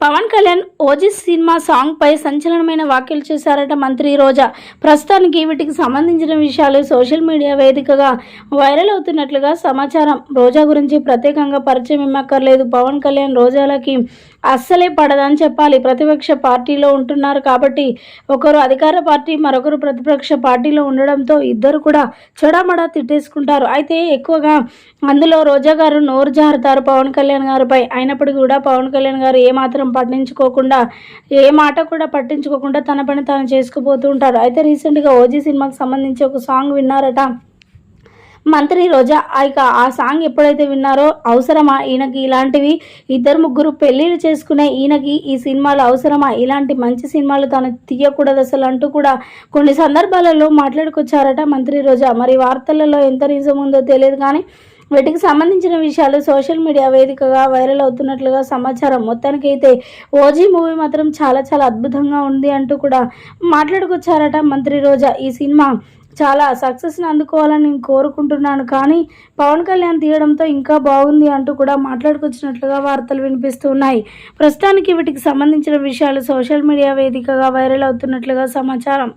Pawan Kalyan ఓజిస్ cinema song పై సంచలనమైన వ్యాఖ్యలు చేశారట మంత్రి రోజా. ప్రస్తుతానికి వీటికి సంబంధించిన విషయాలు సోషల్ మీడియా వేదికగా వైరల్ అవుతున్నట్లుగా సమాచారం. రోజా గురించి ప్రత్యేకంగా పరిచయం ఇమ్మక్కర్లేదు పవన్ కళ్యాణ్ రోజాలకి అస్సలే పడదని చెప్పాలి. ప్రతిపక్ష పార్టీలో ఉంటున్నారు కాబట్టి ఒకరు అధికార పార్టీ మరొకరు ప్రతిపక్ష పార్టీలో ఉండడంతో ఇద్దరు కూడా చెడమడా తిట్టేసుకుంటారు. అయితే ఎక్కువగా అందులో రోజా గారు నోరు జారుతారు పవన్ కళ్యాణ్ గారిపై. అయినప్పటికీ కూడా పవన్ కళ్యాణ్ గారు ఏమాత్రం పట్టించుకోకుండా ఏ మాట కూడా పట్టించుకోకుండా తన పని తాను చేసుకుపోతూ ఉంటారు. అయితే రీసెంట్గా ఓజీ సినిమాకి సంబంధించి ఒక సాంగ్ విన్నారట. మంత్రి రోజా ఇక ఆ సాంగ్ ఎప్పుడైతే విన్నారో అవసరమా? ఈయనకి ఇలాంటివి. ఇద్దరు ముగ్గురు పెళ్ళిళ్ళు చేసుకునే ఈయనకి ఈ సినిమాలు అవసరమా? ఇలాంటి మంచి సినిమాలు తను తీయకూడదు అసలు అంటూ కూడా కొన్ని సందర్భాలలో మాట్లాడుకొచ్చారట మంత్రి రోజా. మరి వార్తలలో ఎంత నిజం ఉందో తెలియదు కానీ వీటికి సంబంధించిన విషయాలు సోషల్ మీడియా వేదికగా వైరల్ అవుతున్నట్లుగా సమాచారం. మొత్తానికైతే ఓజీ మూవీ మాత్రం చాలా చాలా అద్భుతంగా ఉంది అంటూ కూడా మాట్లాడుకొచ్చారట మంత్రి రోజా. ఈ సినిమా చాలా సక్సెస్ని అందుకోవాలని నేను కోరుకుంటున్నాను. కానీ పవన్ కళ్యాణ్ తీయడంతో ఇంకా బాగుంది అంటూ కూడా మాట్లాడుకొచ్చినట్లుగా వార్తలు వినిపిస్తున్నాయి. ప్రస్తుతానికి వీటికి సంబంధించిన విషయాలు సోషల్ మీడియా వేదికగా వైరల్ అవుతున్నట్లుగా సమాచారం.